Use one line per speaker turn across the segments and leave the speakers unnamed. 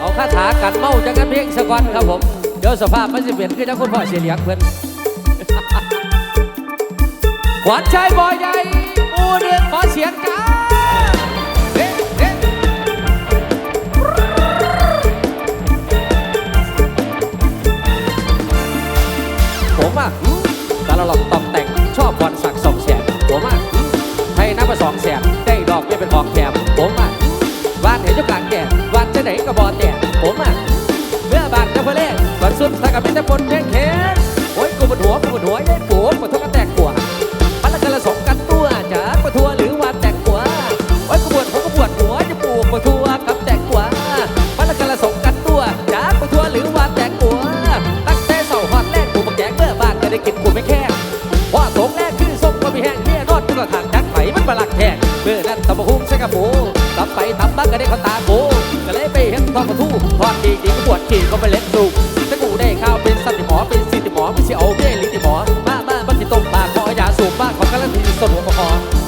เอาคาถากันเมาจากกันเพียงสะกอนครับผม เดี๋ยวสภาพมันจะเปลี่ยนขึ้นจากคุณพ่อเสียเหลียงเพื่อนขวัญใจบ่อใหญ่อูเดือนขอเสียงจ้าเฮ้เฮ้ผมอะตาลหลอกตอกแต่งชอบบอลสักสองแสนผมอะให้นับมาสองแสนได้ดอกไม่เป็นของแถมผมอะวานเห็นเจ้ากลางแก่วานจะไหนก็บอลแต่ กระลั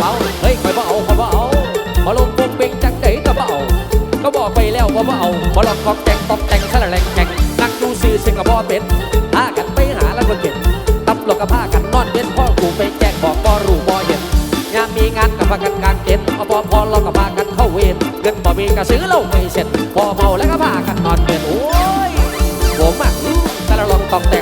หาซื้อซาลาเปาเฮ้ยคอยบ่เอาคอยบ่เอาพอลงปงเป่งจังไดก็บ่เอาก็บอกไปแล้วว่าบ่เอาพอลองกอกแจงตอกแต่งซะละแรงแจงนักดูซื้อเสงกับบ่เป็นพากันไปหาแล้วก็เก็บตำรวจก็พากันนอนเว้นพ่อกูไปแจกบอกบ่รู้บ่เห็นยามมีงานกับพากันกางเต็นท์เอาพอพอเราก็พากันเข้าเวรเงินบ่มีก็ซื้อเหล้าไม่เสร็จพอเมาแล้วก็พากันนอนเว้นโอ้ยผมอะแต่ละลองตองแต่ง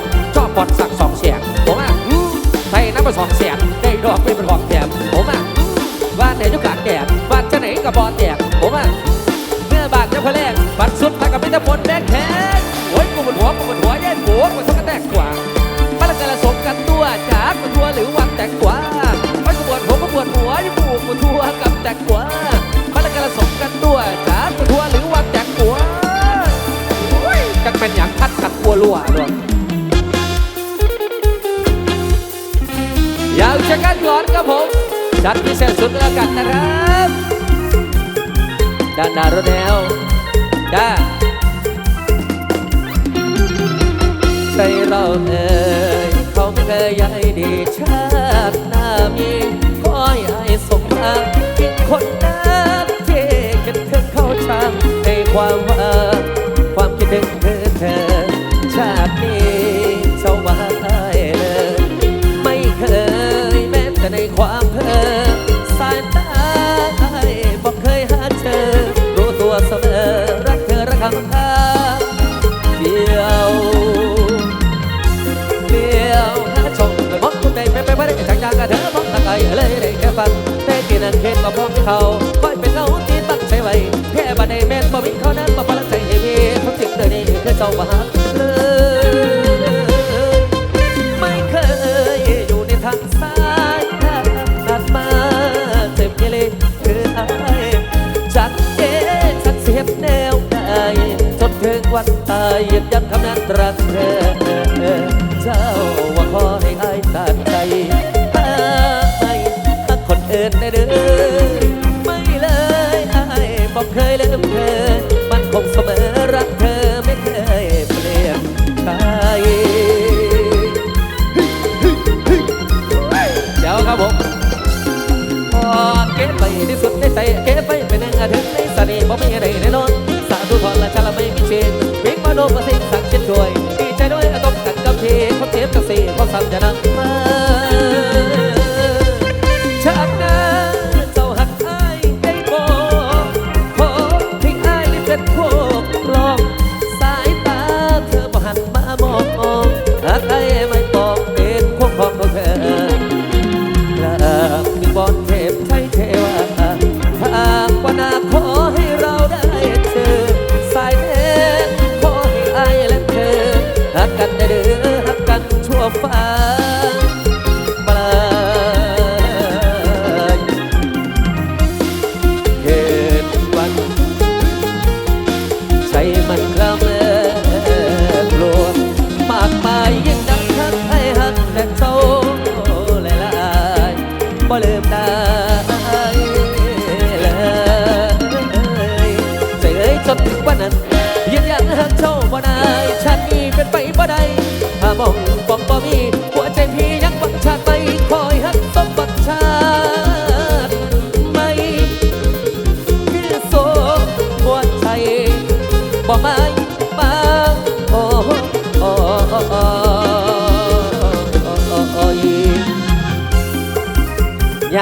กับบอลแต หน้ารถแนวด้าใจเราเอ่ยเขาเคยใหญ่ดีชาติหน้ามีขอให้สมรักกินคนนั้นที่คิดถึงเข้าช่างในความว่าความคิดถึง นั้นเห็นมาพร้อมเขาคอยเป็นเงาที่ตั้งใจไว้แค่บัดในแม่นบ่มีเขานั้นบ่พลังใจให้มีทุกสิ่งเดี๋ยวนี้คือเจ้ามาหาเลย ไม่เคยอยู่ในทางสายผ่านมาเจ็บเยเลยคืออายจัดเจนสักเสียบแนวใดจนถึงวันตายยืนยันคำนั้นรักเธอเจ้า นอื่นได้เด้อไม่เลยไอายบอกเคยลืมเธอ มันคงเสมอรักเธอไม่เคยเปลี่ยนไปเดี๋ยวครับผมพอเก็บไปที่สุดในใจเก็บไปเป็นหนึ่งอาทิตย์ในสนีบ่มีอะไรแน่นอนสาธุทอนและชาละไม่มีเชนวิ่งมาโดนมาสิงสั่งเช่นช่วยดีใจด้วยอารมณ์กันกับทีเขาเจ็บกับสี่เขาซ้ำจะนั่ง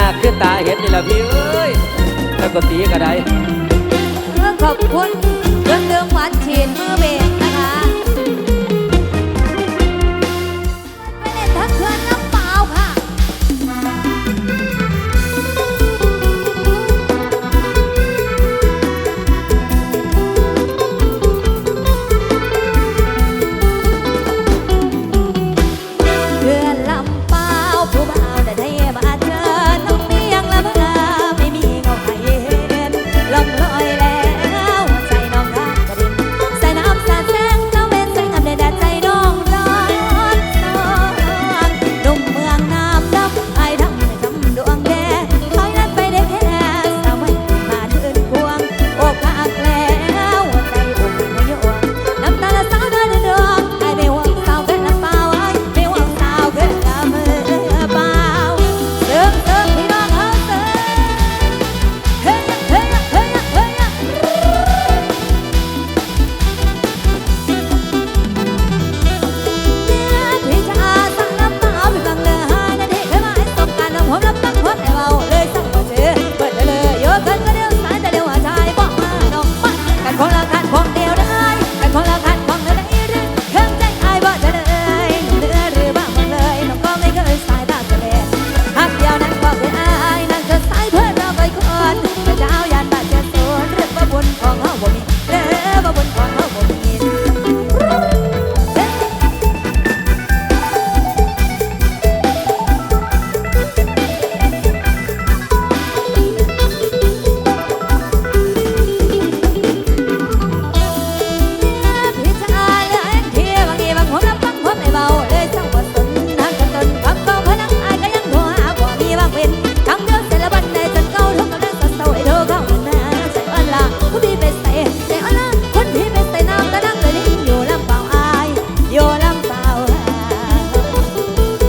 าคขึ้นตาเห็นนี่ละพี่เอ้ยแล้วก็ตีก
ระได้เพื่อขอบคุณเพื่องเดิมหวานฉีดมือเบ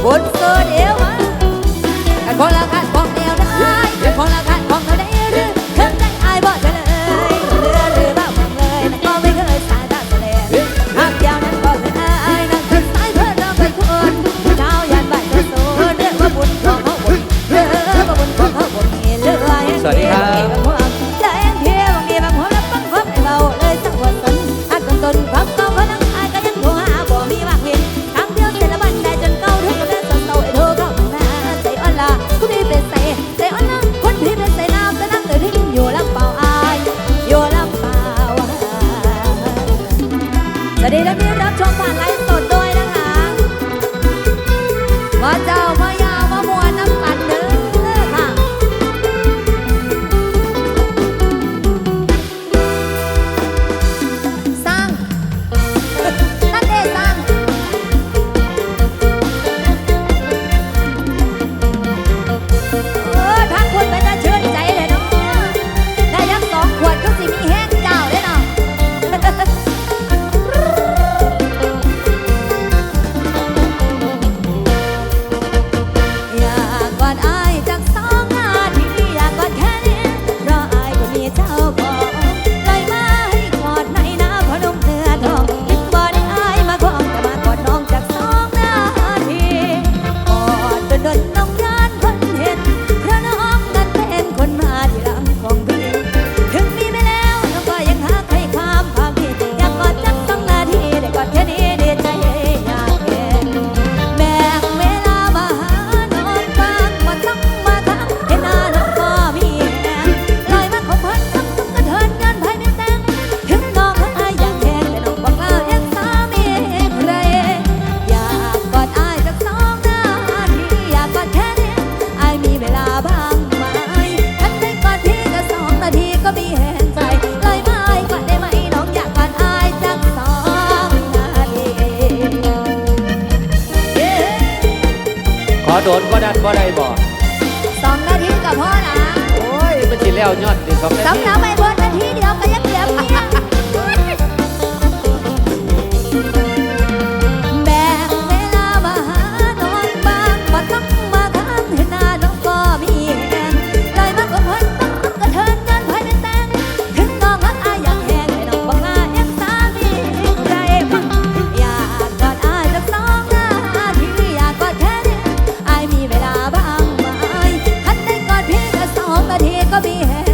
บนเกินเอวฮะกันพอละค่ะ พอโดนบ่ดันบ่ได้
บ่
สองนาทีกับพ่อนะ
โอ้ยมันสิแล้วยอดดีสองนาที
สำ
ห
รับไปบนนาทีเดียวก็ยังเหลือย
कभी है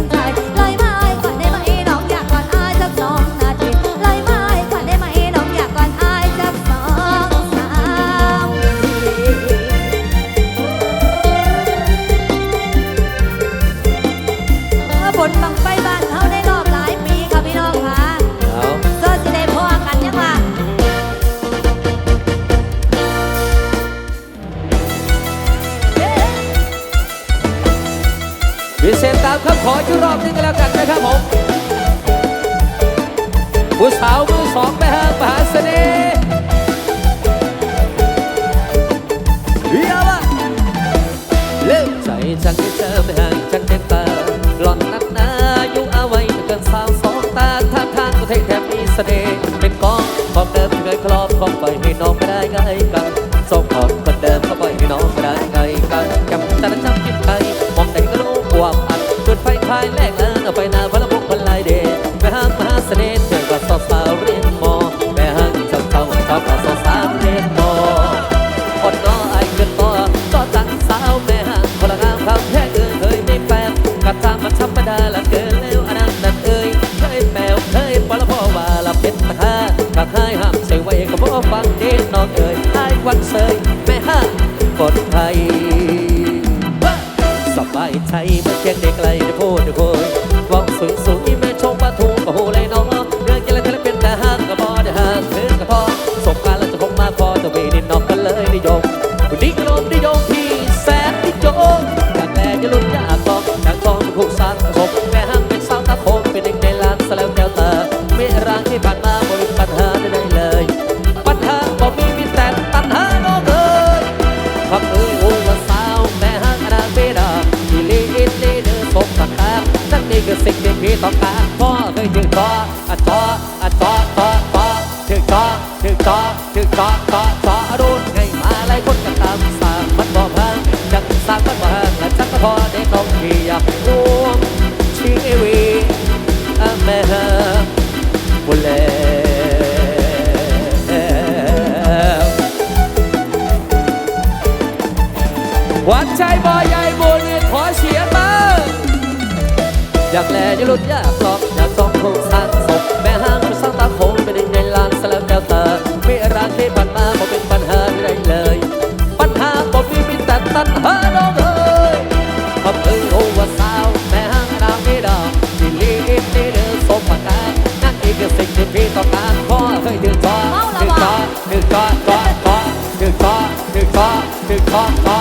ผู้สาวมือสองแม่ห้างมหาเสน่ห์เฮียวะเลิกใจฉันที่เธอไม่ห่างฉันเต็มตาหล่อนนักหนาอยู่เอาไว้ไม่เกินสาวสองตาท่าทางก็เท่แถมมีเสน่ห์เป็นกองของเดิมเคยครอบครองปล่อยให้น้องไม่ได้ไกลกันส่งของคนเดิมก็ปล่อยให้น้องไม่ได้ไกลกันจำแต่ละจำ วันเสยแม่ห้างคนไทยสบายใจเมื่อเพียงเด็กไกลได้พูดได้คุย หวานใจบอยใหญ่บุญขอเสียงมาอยากแลอยากลุ้นอยากลองอยากส่องคงสร้างศพแม่ห้างสร้างตาโคงเป็นในลานสลับแก้วตาไม่รักที่ผ่านมาบ่เป็นปัญหาใดเลย ปัญหาบ่มีมีแต่ตัณหาน้องเอ้ยคำเอ่ยโอวาสาวแม่ห้างนางไม่ดาที่ลีอินลีเดอร์สมประการนั่นเองคือสิ่งที่พี่ต้องการขอเคยถึงจอถึงจอถึงจอจอจอถึงจอถึงจอถึงจอจอจอ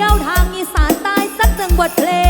ที่ยว
ทางอีสานใต้สักหนึ่งบทเพลง